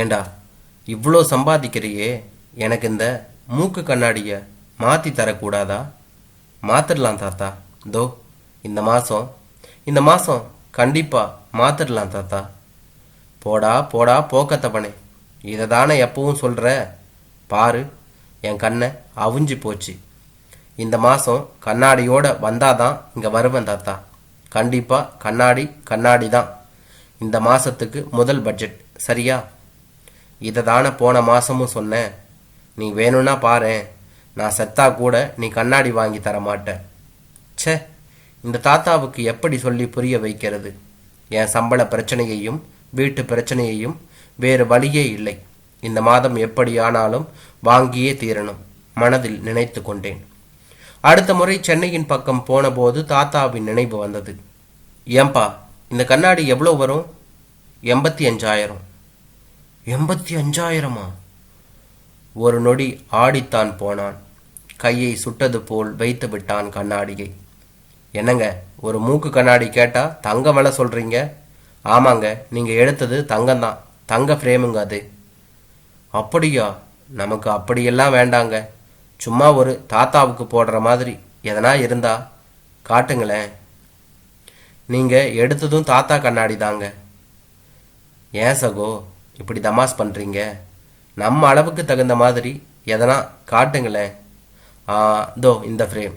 ஏண்டா இவ்வளோ சம்பாதிக்கிறியே? எனக்கு இந்த மூக்கு கண்ணாடியை மாற்றி தரக்கூடாதா? மாற்றிடலாம் தாத்தா. தோ இந்த மாதம் இந்த மாதம் கண்டிப்பாக மாற்றிடலாம் தாத்தா. போடா போடா போக்கத்தவனே இதை தானே எப்பவும் சொல்கிற பாரு என் கண்ணை அவிஞ்சு போச்சு. இந்த மாதம் கண்ணாடியோட வந்தாதான் இங்கே வருவேன் தாத்தா. கண்டிப்பாக கண்ணாடி கண்ணாடி தான் இந்த மாதத்துக்கு முதல் பட்ஜெட் சரியா? இதை தானே போன மாதமும் சொன்னேன். நீ வேணும்னா பாரு. நான் செத்தா கூட நீ கண்ணாடி வாங்கி தர மாட்டேன் ச்சே இந்த தாத்தாவுக்கு எப்படி சொல்லி புரிய வைக்கிறது? என் சம்பள பிரச்சனையையும் வீட்டு பிரச்சனையையும் வேறு வழியே இல்லை. இந்த மாதம் எப்படி ஆனாலும் வாங்கியே தீரணும். மனதில் நினைத்து கொண்டேன். அடுத்த முறை சென்னையின் பக்கம் போனபோது தாத்தாவின் நினைவு வந்தது. ஏம்பா இந்த கண்ணாடி எவ்வளோ வரும்? எண்பத்தி அஞ்சாயிரம். எண்பத்தி அஞ்சாயிரமா? ஒரு நொடி ஆடித்தான் போனான். கையை சுட்டது போல் வைத்து விட்டான் கண்ணாடியை. என்னங்க ஒரு மூக்கு கண்ணாடி கேட்டால் தங்க விலை சொல்கிறீங்க ஆமாங்க நீங்கள் எடுத்தது தங்கம்தான். தங்க ஃப்ரேமுங்க அது. அப்படியா? நமக்கு அப்படியெல்லாம் வேண்டாங்க. சும்மா ஒரு தாத்தாவுக்கு போடுற மாதிரி எதனா இருந்தா காட்டுங்களேன். நீங்கள் எடுத்ததும் தாத்தா கண்ணாடி தாங்க ஏன் சகோ? இப்படி தமாஸ் பண்ணுறீங்க நம்ம அளவுக்கு தகுந்த மாதிரி எதனா காட்டுங்களேன். ஆ தோ இந்த ஃப்ரேம்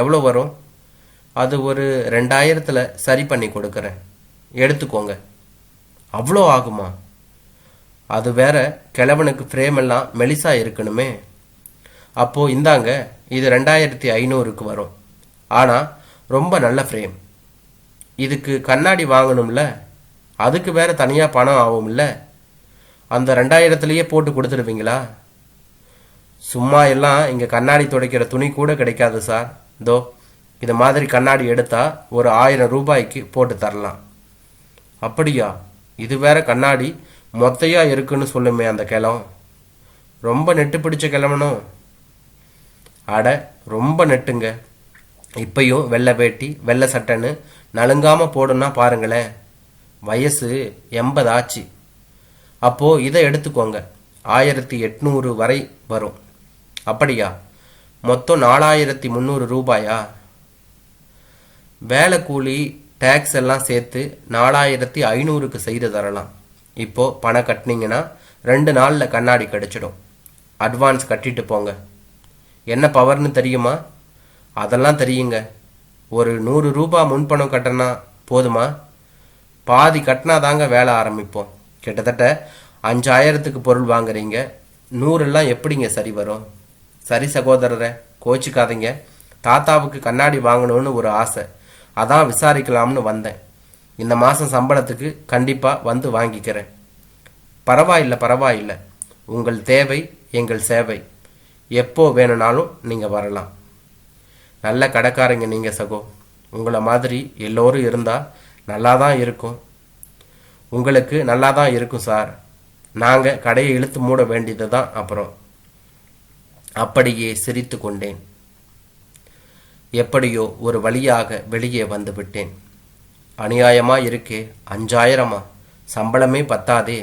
எவ்வளோ வரும்? அது ஒரு ரெண்டாயிரத்தில் சரி பண்ணி கொடுக்குறேன். எடுத்துக்கோங்க. அவ்வளோ ஆகுமா? அது வேற கிழவனுக்கு ஃப்ரேம் எல்லாம் மெலிசாக இருக்கணுமே. அப்போது இந்தாங்க இது ரெண்டாயிரத்தி ஐநூறுக்கு வரும். ஆனால் ரொம்ப நல்ல ஃப்ரேம் இதுக்கு கண்ணாடி வாங்கணும்ல? அதுக்கு வேற தனியாக பணம் ஆகும்ல? அந்த ரெண்டாயிரத்துலேயே போட்டு கொடுத்துருவீங்களா சும்மா எல்லாம் இங்கே கண்ணாடி துடைக்கிற துணி கூட கிடைக்காது சார். இதோ இது மாதிரி கண்ணாடி எடுத்தால் ஒரு ஆயிரம் ரூபாய்க்கு போட்டு தரலாம். அப்படியா? இது வேற கண்ணாடி மொத்தையாக இருக்குன்னு சொல்லுமே அந்த கிளம். ரொம்ப நெட்டு பிடிச்ச கிளம்பணும் அட ரொம்ப நெட்டுங்க. இப்பையும் வெள்ளை வேட்டி வெள்ளை சட்டைன்னு நலுங்காமல் போடுன்னா பாருங்களேன். வயசு எண்பது ஆச்சு. அப்போது இதை எடுத்துக்கோங்க. ஆயிரத்தி எட்நூறு வரை வரும். அப்படியா? மொத்தம் நாலாயிரத்தி முந்நூறு ரூபாயா? வேலை கூலி டேக்ஸ் எல்லாம் சேர்த்து நாலாயிரத்தி ஐநூறுக்கு செய்து தரலாம். இப்போது பணம் கட்டினீங்கன்னா ரெண்டு நாளில் கண்ணாடி கிடச்சிடும். அட்வான்ஸ் கட்டிட்டு போங்க. என்ன பவர்னு தெரியுமா? அதெல்லாம் தெரியுங்க. ஒரு நூறு ரூபாய் முன்பணம் கட்டினா போதுமா? பாதி கட்டினா தாங்க வேலை ஆரம்பிப்போம். கிட்டத்தட்ட அஞ்சாயிரத்துக்கு பொருள் வாங்குறீங்க. நூறெல்லாம் எப்படிங்க சரி வரும்? சரி சகோதரரை கோச்சிக்காதீங்க. தாத்தாவுக்கு கண்ணாடி வாங்கணும்னு ஒரு ஆசை. அதான் விசாரிக்கலாம்னு வந்தேன். இந்த மாதம் சம்பளத்துக்கு கண்டிப்பாக வந்து வாங்கிக்கிறேன். பரவாயில்லை பரவாயில்லை. உங்கள் தேவை எங்கள் சேவை. எப்போ வேணும்னாலும் நீங்கள் வரலாம். நல்ல கடைக்காரங்க நீங்கள் சகோ. உங்களை மாதிரி எல்லோரும் இருந்தால் நல்லா தான் இருக்கும். உங்களுக்கு நல்லா தான் இருக்கும் சார். நாங்கள் கடையை இழுத்து மூட வேண்டியது தான் அப்புறம். அப்படியே சிரித்து கொண்டேன். எப்படியோ ஒரு வழியாக வெளியே வந்து விட்டேன். அநியாயமா இருக்கே அஞ்சாயிரமா? சம்பளமே பத்தாதே.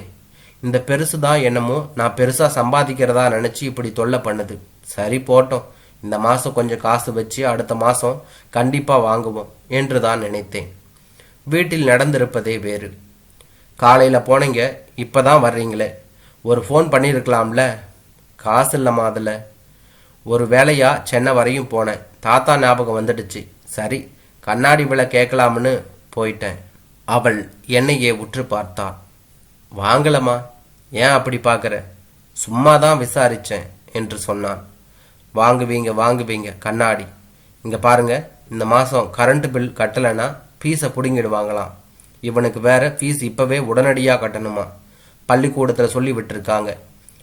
இந்த பெருசு தான் என்னமோ நான் பெருசாக சம்பாதிக்கிறதா நினச்சி இப்படி தொல்லை பண்ணுது. சரி போட்டோம். இந்த மாதம் கொஞ்சம் காசு வச்சு அடுத்த மாதம் கண்டிப்பாக வாங்குவோம் என்று தான் நினைத்தேன். வீட்டில் நடந்திருப்பதே வேறு. காலையில் போனீங்க இப்போ தான் வர்றீங்களே. ஒரு ஃபோன் பண்ணியிருக்கலாம்ல? காசு இல்லைம்மா அதில். ஒரு வேலையாக சென்னை வரையும் போனேன். தாத்தா ஞாபகம் வந்துடுச்சு. சரி கண்ணாடி விலை கேட்கலாம்னு போயிட்டேன். அவள் என்னையே உற்று பார்த்தாள் வாங்கலம்மா ஏன் அப்படி பார்க்குற? சும்மா தான் விசாரித்தேன் என்று சொன்னான். வாங்குவீங்க வாங்குவீங்க கண்ணாடி. இங்கே பாருங்க இந்த மாதம் கரண்ட் பில் கட்டலைன்னா ஃபீஸை பிடுங்கிடுவாங்களாம். இவனுக்கு வேற ஃபீஸ் இப்போவே உடனடியாக கட்டணுமா? பள்ளிக்கூடத்தில் சொல்லி விட்டுருக்காங்க.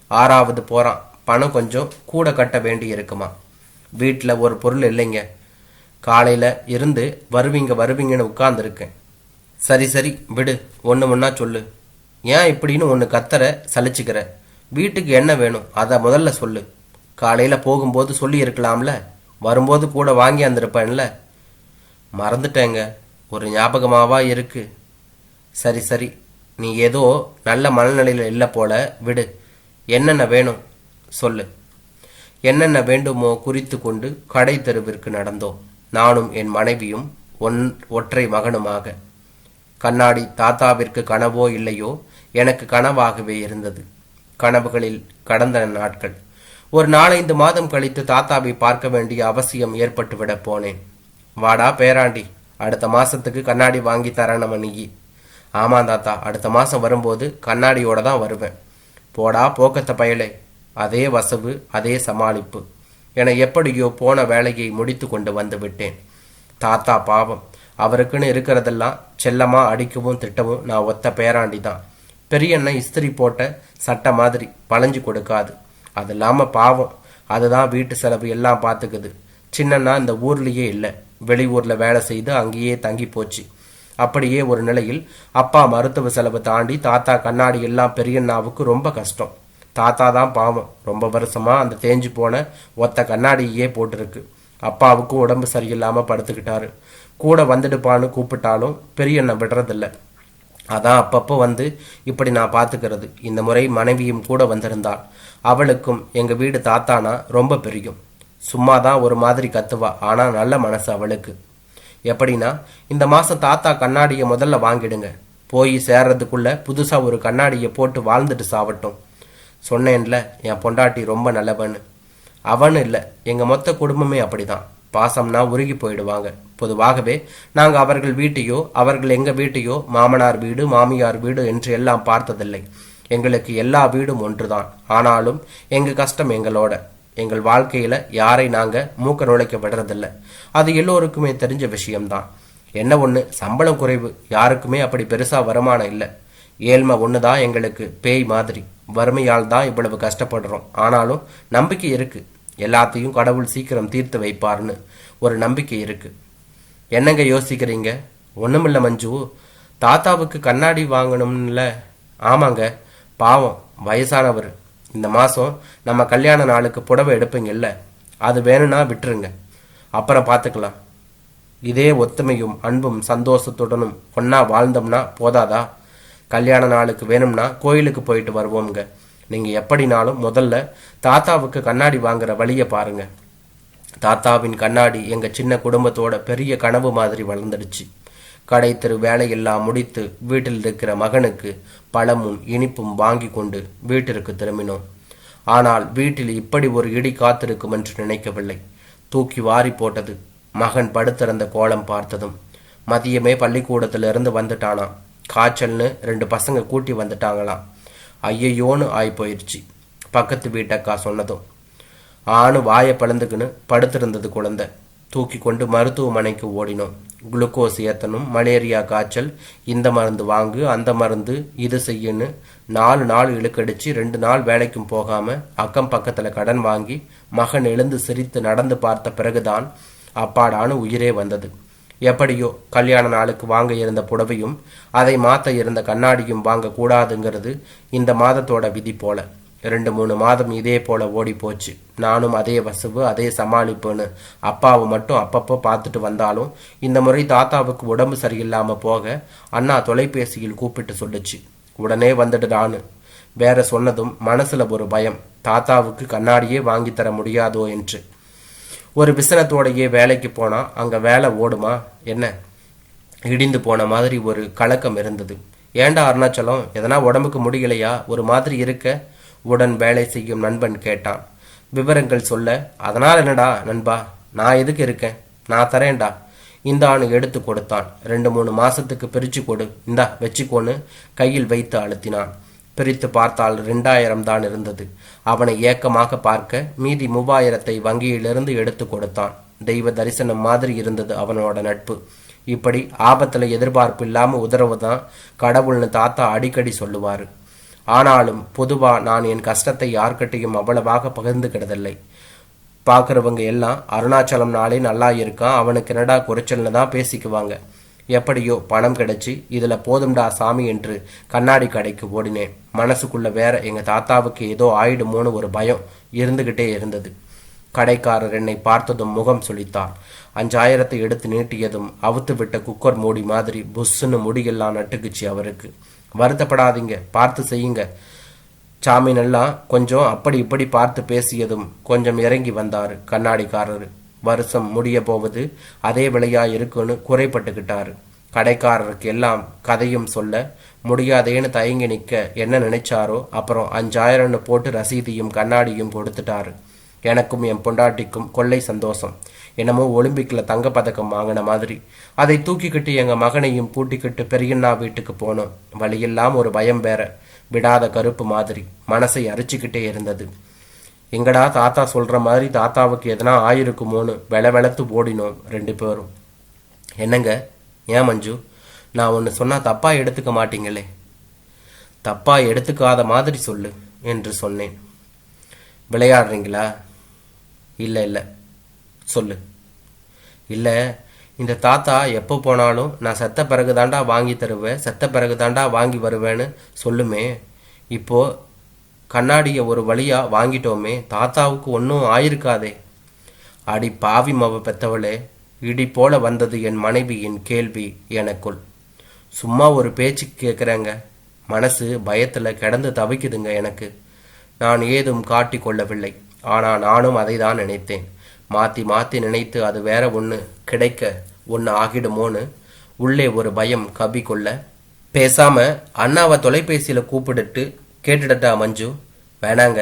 ஆறாவது போகிறான் பணம் கொஞ்சம் கூட கட்ட வேண்டி இருக்குமா? வீட்டில் ஒரு பொருள் இல்லைங்க. காலையில் இருந்து வருவீங்க வருவீங்கன்னு உட்காந்துருக்கேன் சரி சரி விடு. ஒன்று ஒன்றா சொல்லு. ஏன் இப்படின்னு ஒன்று கத்தற சலிச்சுக்கிற? வீட்டுக்கு என்ன வேணும்? அதை முதல்ல சொல்லு. காலையில் போகும்போது சொல்லி இருக்கலாம்ல வரும்போது கூட வாங்கி வந்திருப்பேன்ல. மறந்துட்டேங்க. ஒரு ஞாபகமாவா இருக்கு? சரி சரி. நீ ஏதோ நல்ல மனநிலையில் இல்லை போல விடு. என்னென்ன வேணும் சொல்லு. என்னென்ன வேண்டுமோ குறித்து கொண்டு கடை தெருவிற்கு நடந்தோம். நானும் என் மனைவியும் ஒன் ஒற்றை மகனுமாக. கண்ணாடி தாத்தாவிற்கு கனவோ இல்லையோ? எனக்கு கனவாகவே இருந்தது. கனவுகளில் கடந்த நாட்கள். ஒரு நாலைந்து மாதம் கழித்து தாத்தாவை பார்க்க வேண்டிய அவசியம் ஏற்பட்டுவிட போனேன். வாடா பேராண்டி. அடுத்த மாதத்துக்கு கண்ணாடி வாங்கி தரணும் நீ. ஆமாம் தாத்தா அடுத்த மாதம் வரும்போது கண்ணாடியோட தான் வருவேன். போடா போக்கத்த பயலே. அதே வசவு அதே சமாளிப்பு. என எப்படியோ போன வேலையை முடித்து கொண்டு வந்து விட்டேன். தாத்தா பாவம். அவருக்குன்னு இருக்கிறதெல்லாம் செல்லமா அடிக்கவும் திட்டவும் நான் ஒத்த பேராண்டி தான். பெரியண்ணன் இஸ்திரி போட்ட சட்டை மாதிரி பழஞ்சு கொடுக்காது. அது இல்லாமல் பாவம். அதுதான் வீட்டு செலவு எல்லாம் பார்த்துக்குது சின்னண்ணா இந்த ஊர்லேயே இல்லை. வெளியூரில் வேலை செய்து அங்கேயே தங்கி போச்சு. அப்படியே ஒரு நிலையில் அப்பா மருத்துவ செலவு தாண்டி தாத்தா கண்ணாடி எல்லாம் பெரியண்ணாவுக்கு ரொம்ப கஷ்டம். தாத்தா தான் பாவம். ரொம்ப வருஷமாக அந்த தேஞ்சு போன ஒத்த கண்ணாடியே போட்டிருக்கு. அப்பாவுக்கும் உடம்பு சரியில்லாமல் படுத்துக்கிட்டாரு. கூட வந்துடுப்பான்னு கூப்பிட்டாலும் பெரியண்ணன் விடுறதில்ல. அதான் அப்பப்போ வந்து இப்படி நான் பார்த்துக்கிறது இந்த முறை மனைவியும் கூட வந்திருந்தாள். அவளுக்கும் எங்கள் வீடு தாத்தானா ரொம்ப பிரியும். சும்மா தான் ஒரு மாதிரி கத்துவா. ஆனால் நல்ல மனசு அவளுக்கு. எப்படின்னா இந்த மாதம் தாத்தா கண்ணாடியை முதல்ல வாங்கிடுங்க. போய் சேர்றதுக்குள்ள புதுசாக ஒரு கண்ணாடியை போட்டு வாழ்ந்துட்டு சாவட்டும். சொன்னேன்ல என் பொண்டாட்டி ரொம்ப நல்லவன்னு. அவனு இல்லை. எங்கள் மொத்த குடும்பமே அப்படிதான். பாசம்னா உருகி போயிடுவாங்க. பொதுவாகவே நாங்கள் அவர்கள் வீட்டையோ அவர்கள் எங்கள் வீட்டையோ மாமனார் வீடு மாமியார் வீடு என்று எல்லாம் பார்த்ததில்லை. எங்களுக்கு எல்லா வீடும் ஒன்றுதான். ஆனாலும் எங்கள் கஷ்டம் எங்களோட. எங்கள் வாழ்க்கையில் யாரை நாங்கள் மூக்க நுழைக்க விடுறதில்ல. அது எல்லோருக்குமே தெரிஞ்ச விஷயம்தான். என்ன ஒன்று சம்பளம் குறைவு. யாருக்குமே அப்படி பெருசாக வருமானம் இல்லை. ஏழ்மை ஒன்று தான் எங்களுக்கு பேய் மாதிரி. வறுமையால் தான் இவ்வளவு கஷ்டப்படுறோம். ஆனாலும் நம்பிக்கை இருக்கு. எல்லாத்தையும் கடவுள் சீக்கிரம் தீர்த்து வைப்பார்னு ஒரு நம்பிக்கை இருக்கு. என்னங்க யோசிக்கிறீங்க? ஒன்றுமில்ல மஞ்சு. தாத்தாவுக்கு கண்ணாடி வாங்கணும்ல. ஆமாங்க. பாவம். வயசானவர். இந்த மாதம் நம்ம கல்யாண நாளுக்கு புடவை எடுப்பீங்கல்ல அது வேணும்னா விட்டுருங்க. அப்புறம் பார்த்துக்கலாம். இதே ஒத்துமையும் அன்பும் சந்தோஷத்துடனும் ஒண்ணா வாழ்ந்தோம்னா போதாதா? கல்யாண நாளுக்கு வேணும்னா கோயிலுக்கு போயிட்டு வருவோம்ங்க. நீங்கள் எப்படினாலும் முதல்ல தாத்தாவுக்கு கண்ணாடி வாங்குற வழியை பாருங்க. தாத்தாவின் கண்ணாடி எங்கள் சின்ன குடும்பத்தோட பெரிய கனவு மாதிரி வளர்ந்துடுச்சு. கடை தெரு வேலையெல்லாம் முடித்து வீட்டில் இருக்கிற மகனுக்கு பழமும் இனிப்பும் வாங்கி கொண்டு வீட்டிற்கு திரும்பினோம். ஆனால் வீட்டில் இப்படி ஒரு இடி காத்திருக்கும் என்று நினைக்கவில்லை. தூக்கி வாரி போட்டது. மகன் படுத்திருந்த கோலம் பார்த்ததும். மதியமே பள்ளிக்கூடத்திலிருந்து வந்துட்டானாம். காய்ச்சல்னு ரெண்டு பசங்க கூட்டி வந்துட்டாங்களாம். ஐயையோன்னு ஆய் போயிடுச்சு பக்கத்து வீட்டக்கா சொன்னதும். ஆணு வாயை பிளந்துக்குன்னு படுத்திருந்தது குழந்தை. தூக்கி கொண்டு மருத்துவமனைக்கு ஓடினோம். குளுக்கோஸ் ஏத்தணும் மலேரியா காய்ச்சல் இந்த மருந்து வாங்கு அந்த மருந்து இது செய்யுன்னு நாலு நாள் இழுக்கடிச்சு ரெண்டு நாள் வேலைக்கும் போகாம அக்கம் பக்கத்துல கடன் வாங்கி மகன் எழுந்து சிரித்து நடந்து பார்த்த பிறகுதான் அப்பாடான உயிரே வந்தது. எப்படியோ கல்யாண நாளுக்கு வாங்க இருந்த புடவையும் அதை மாத்த இருந்த கண்ணாடியும் வாங்க கூடாதுங்கிறது இந்த மாதத்தோட விதி போல. ரெண்டு மூணு மாதம் இதே போல ஓடி போச்சு. நானும் அதே வசுவு அதே சமாளிப்புன்னு அப்பாவை மட்டும் அப்பப்போ பார்த்துட்டு வந்தாலும் இந்த முறை தாத்தாவுக்கு உடம்பு சரியில்லாமல் போக அண்ணா தொலைபேசியில் கூப்பிட்டு சொல்லுச்சு. உடனே வந்துட்டு நானு. வேற சொன்னதும் மனசுல ஒரு பயம். தாத்தாவுக்கு கண்ணாடியே வாங்கித்தர முடியாதோ என்று. ஒரு விசனத்தோடையே வேலைக்கு போனா அங்க வேலை ஓடுமா? என்ன? இடிந்து போன மாதிரி ஒரு கலக்கம் இருந்தது. ஏண்டா அருணாச்சலம்? எதனா உடம்புக்கு முடியலையா? ஒரு மாதிரி இருக்க. உடன் வேலை செய்யும் நண்பன் கேட்டான். விவரங்கள் சொல்ல அதனால் என்னடா நண்பா நான் எதுக்கு இருக்கேன்? நான் தரேன்டா. இந்தான்னு எடுத்து கொடுத்தான். ரெண்டு மூணு மாசத்துக்கு பிரிச்சு கொடு. இந்தா வச்சுக்கோன்னு கையில் வைத்து அழுத்தினான். பிரித்து பார்த்தால் ரெண்டாயிரம் தான் இருந்தது. அவனை ஏக்கமாக பார்க்க மீதி மூவாயிரத்தை வங்கியிலிருந்து எடுத்து கொடுத்தான். தெய்வ தரிசனம் மாதிரி இருந்தது அவனோட நட்பு. இப்படி ஆபத்துல எதிர்பார்ப்பு இல்லாம உதறவுதான் கடவுள்னு தாத்தா அடிக்கடி சொல்லுவாரு. ஆனாலும் பொதுவா நான் என் கஷ்டத்தை யார்கிட்டையும் அவ்வளவாக பகிர்ந்துக்கிடதில்லை பார்க்குறவங்க எல்லாம் அருணாச்சலம் நாளே நல்லா இருக்கான் அவனுக்கு என்னடா குறைச்சல்னு தான் பேசிக்குவாங்க. எப்படியோ பணம் கிடைச்சி இதில் போதும்டா சாமி என்று கண்ணாடி கடைக்கு ஓடினேன். மனசுக்குள்ள வேற எங்க தாத்தாவுக்கு ஏதோ ஆயிடுமோன்னு ஒரு பயம் இருந்துகிட்டே இருந்தது. கடைக்காரர் என்னை பார்த்ததும் முகம் சுழித்தார் அஞ்சாயிரத்தை எடுத்து நீட்டியதும் அவுத்து விட்ட குக்கர் மூடி மாதிரி புஷ்ஷுன்னு முடியெல்லாம் நட்டுக்குச்சு அவருக்கு. வருத்தப்படாதீங்க பார்த்து செய்யுங்க. சாமினெல்லாம் கொஞ்சம் அப்படி இப்படி பார்த்து பேசியதும் கொஞ்சம் இறங்கி வந்தார் கண்ணாடிக்காரர். வருஷம் முடிய போவது அதே விலையா இருக்குன்னு குறைப்பட்டுக்கிட்டாரு கடைக்காரருக்கு எல்லாம் கதையும் சொல்ல முடியாதேன்னு தயங்கி நிற்க என்ன நினைச்சாரோ? அப்புறம் அஞ்சாயிரம்னு போட்டு ரசீதையும் கண்ணாடியும் கொடுத்துட்டாரு. எனக்கும் என் பொண்டாட்டிக்கும் கொள்ளை சந்தோஷம். என்னமோ ஒலிம்பிக்கில் தங்கப்பதக்கம் வாங்கின மாதிரி. அதை தூக்கிக்கிட்டு எங்கள் மகனையும் கூட்டிக்கிட்டு பெரியண்ணா வீட்டுக்கு போனோம். வழியெல்லாம் ஒரு பயம் வேற. விடாத கருப்பு மாதிரி. மனசை அரிச்சுக்கிட்டே இருந்தது. எங்கடா தாத்தா சொல்கிற மாதிரி தாத்தாவுக்கு எதனா ஆயிருக்குமோன்னு வெள வெளத்து ஓடினோம் ரெண்டு பேரும். என்னங்க? ஏன் மஞ்சு? நான் ஒன்று சொன்னால் தப்பா எடுத்துக்க மாட்டீங்களே. தப்பா எடுத்துக்காத மாதிரி சொல்லு என்று சொன்னேன். விளையாடுறீங்களா? இல்லை இல்லை. சொல்லு. இல்லை இந்த தாத்தா எப்போ போனாலும் நான் செத்த பிறகு தாண்டா வாங்கி தருவேன் செத்த பிறகு தாண்டா வாங்கி வருவேன்னு சொல்லுமே. இப்போ கண்ணாடியை ஒரு வழியாக வாங்கிட்டோமே தாத்தாவுக்கு ஒன்றும் ஆயிருக்காதே. அடி பாவி மவ பெத்தவளே இடி போல வந்தது என் மனைவியின் கேள்வி எனக்குள். சும்மா ஒரு பேச்சு கேட்குறேங்க மனசு பயத்தில் கிடந்து தவிக்குதுங்க எனக்கு. நான் ஏதும் காட்டிக் கொள்ளவில்லை. ஆனால் நானும் அதை தான் நினைத்தேன். மாற்றி மாற்றி நினைத்து அது வேற ஒன்று கிடைக்க ஒன்று ஆகிடுமோன்னு உள்ளே ஒரு பயம் கபி கொள்ள. பேசாமல் அண்ணாவை தொலைபேசியில் கூப்பிடுட்டு கேட்டுடட்டா மஞ்சு. வேணாங்க.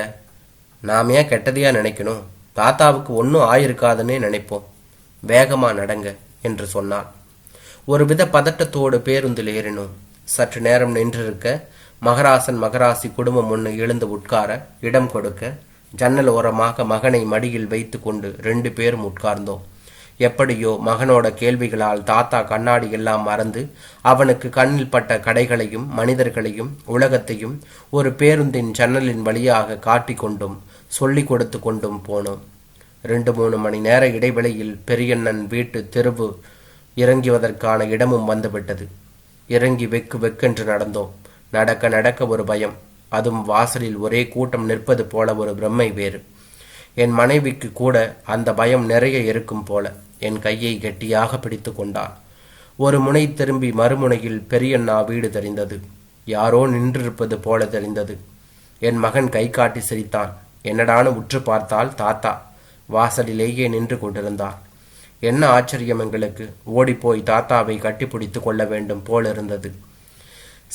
நாம் ஏன் கெட்டதையா நினைக்கணும்? தாத்தாவுக்கு ஒன்றும் ஆயிருக்காதுன்னே நினைப்போம். வேகமாக நடங்க என்று சொன்னாள். ஒருவித பதட்டத்தோடு பேருந்தில் ஏறினோம். சற்று நேரம் நின்றிருக்க மகராசன் மகராசி குடும்பம் ஒன்று எழுந்து உட்கார இடம் கொடுக்க ஜன்னல் ஓரமாக மகனை மடியில் வைத்து கொண்டு ரெண்டு பேரும் உட்கார்ந்தோம். எப்படியோ மகனோட கேள்விகளால் தாத்தா கண்ணாடி எல்லாம் மறந்து அவனுக்கு கண்ணில் பட்ட கடைகளையும் மனிதர்களையும் உலகத்தையும் ஒரு பேருந்தின் ஜன்னலின் வழியாக காட்டிக்கொண்டும் சொல்லிக் கொடுத்து கொண்டும் போனோம். ரெண்டு மூணு மணி நேர இடைவெளியில் பெரியண்ணன் வீட்டு தெருவு இறங்குவதற்கான இடமும் வந்துவிட்டது. இறங்கி வெக்கு வெக்கென்று நடந்தோம். நடக்க நடக்க ஒரு பயம். அதுவும் வாசலில் ஒரே கூட்டம் நிற்பது போல ஒரு பிரம்மை வேறு. என் மனைவிக்கு கூட அந்த பயம் நிறைய இருக்கும் போல என் கையை கெட்டியாக பிடித்து கொண்டாள். ஒரு முனை திரும்பி மறுமுனையில் பெரியண்ணா வீடு தெரிந்தது. யாரோ நின்றிருப்பது போல தெரிந்தது. என் மகன் கை காட்டி சிரித்தான். என்னடான்னு உற்று பார்த்தால் தாத்தா. வாசலிலேயே நின்று கொண்டிருந்தார் என்ன ஆச்சரியம் எங்களுக்கு? ஓடிப்போய் தாத்தாவை கட்டிப்பிடித்து கொள்ள வேண்டும் போல இருந்தது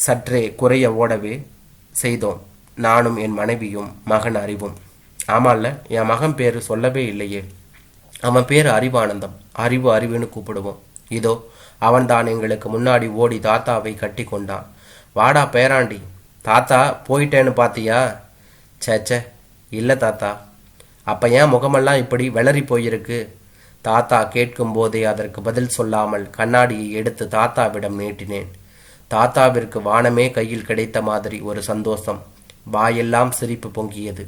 சற்றே குறைய ஓடவே செய்தோம். நானும் என் மனைவியும் மகன் அறிவும். ஆமால்ல என் மகன் பேர் சொல்லவே இல்லையே. அவன் பேர் அறிவானந்தம். அறிவு அறிவுன்னு கூப்பிடுவோம். இதோ அவன்தான் எங்களுக்கு முன்னாடி ஓடி தாத்தாவை கட்டி கொண்டான். வாடா பேராண்டி. தாத்தா போயிட்டேன்னு பாத்தியா? சேச்சே இல்லை தாத்தா. அப்ப ஏன் முகமெல்லாம் இப்படி வெளறி போயிருக்கு? தாத்தா கேட்கும் போதே அதற்கு பதில் சொல்லாமல் கண்ணாடியை எடுத்து தாத்தாவிடம் நீட்டினேன். தாத்தாவிற்கு வானமே கையில் கிடைத்த மாதிரி ஒரு சந்தோஷம். வாயெல்லாம் சிரிப்பு பொங்கியது.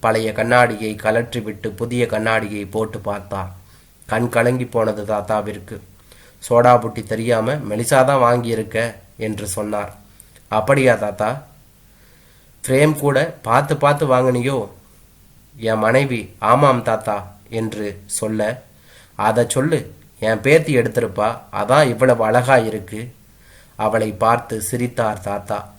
பழைய கண்ணாடியை கலற்றிவிட்டு புதிய கண்ணாடியை போட்டு பார்த்தார் கண் கலங்கி போனது தாத்தாவிற்கு. சோடா புட்டி தெரியாம மெலிசாதான் வாங்கியிருக்க என்று சொன்னார். அப்படியா தாத்தா? ஃப்ரேம் கூட பார்த்து பார்த்து வாங்கினியோ? என் மனைவி ஆமாம் தாத்தா என்று சொல்ல அதை சொல்லு என் பேத்தி எடுத்திருப்பா அதான் இவ்வளவு அழகா இருக்கு. அவளை பார்த்து சிரித்தார் தாத்தா.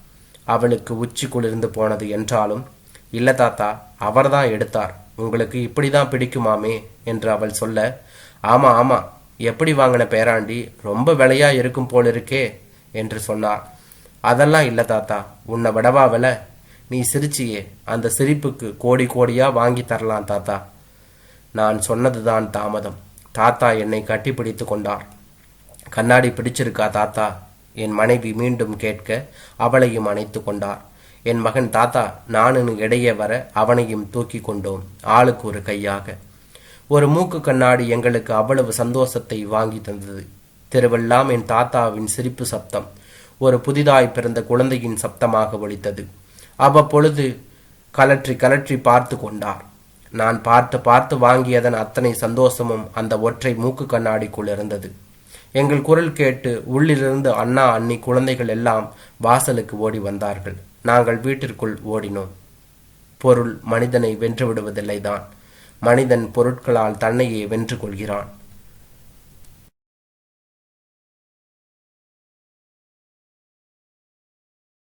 அவளுக்கு உச்சி குளிர்ந்து போனது என்றாலும் இல்ல தாத்தா அவர்தான் எடுத்தார். உங்களுக்கு இப்படிதான் பிடிக்குமாமே? என்று அவள் சொல்ல ஆமா ஆமா. எப்படி வாங்கின பேராண்டி? ரொம்ப விலையா இருக்கும் போல் இருக்கே என்று சொன்னார். அதெல்லாம் இல்ல தாத்தா. உன்னை விடவா நீ சிரிச்சியே. அந்த சிரிப்புக்கு கோடி கோடியா வாங்கி தரலாம் தாத்தா. நான் சொன்னதுதான் தாமதம். தாத்தா என்னை கட்டிப்பிடித்து கொண்டார். கண்ணாடி பிடிச்சிருக்கா தாத்தா? என் மனைவி மீண்டும் கேட்க அவளையும் அணைத்து கொண்டார். என் மகன் தாத்தா நானுன்னு இடையே வர அவனையும் தூக்கி கொண்டோம் ஆளுக்கு ஒரு கையாக. ஒரு மூக்கு கண்ணாடி எங்களுக்கு அவ்வளவு சந்தோஷத்தை வாங்கி தந்தது. தெருவெல்லாம் என் தாத்தாவின் சிரிப்பு சப்தம் ஒரு புதிதாய் பிறந்த குழந்தையின் சப்தமாக ஒலித்தது. அவ்வப்பொழுது கலற்றி கலற்றி பார்த்து கொண்டார். நான் பார்த்து பார்த்து வாங்கியதன் அத்தனை சந்தோஷமும் அந்த ஒற்றை மூக்கு கண்ணாடிக்குள் இருந்தது. எங்கள் குரல் கேட்டு உள்ளிலிருந்து அண்ணா அண்ணி குழந்தைகள் எல்லாம் வாசலுக்கு ஓடி வந்தார்கள். நாங்கள் வீட்டிற்குள் ஓடினோம். பொருள் மனிதனை வென்று விடுவதில்லைதான். மனிதன் பொருட்களால் தன்னையே வென்று கொள்கிறான்.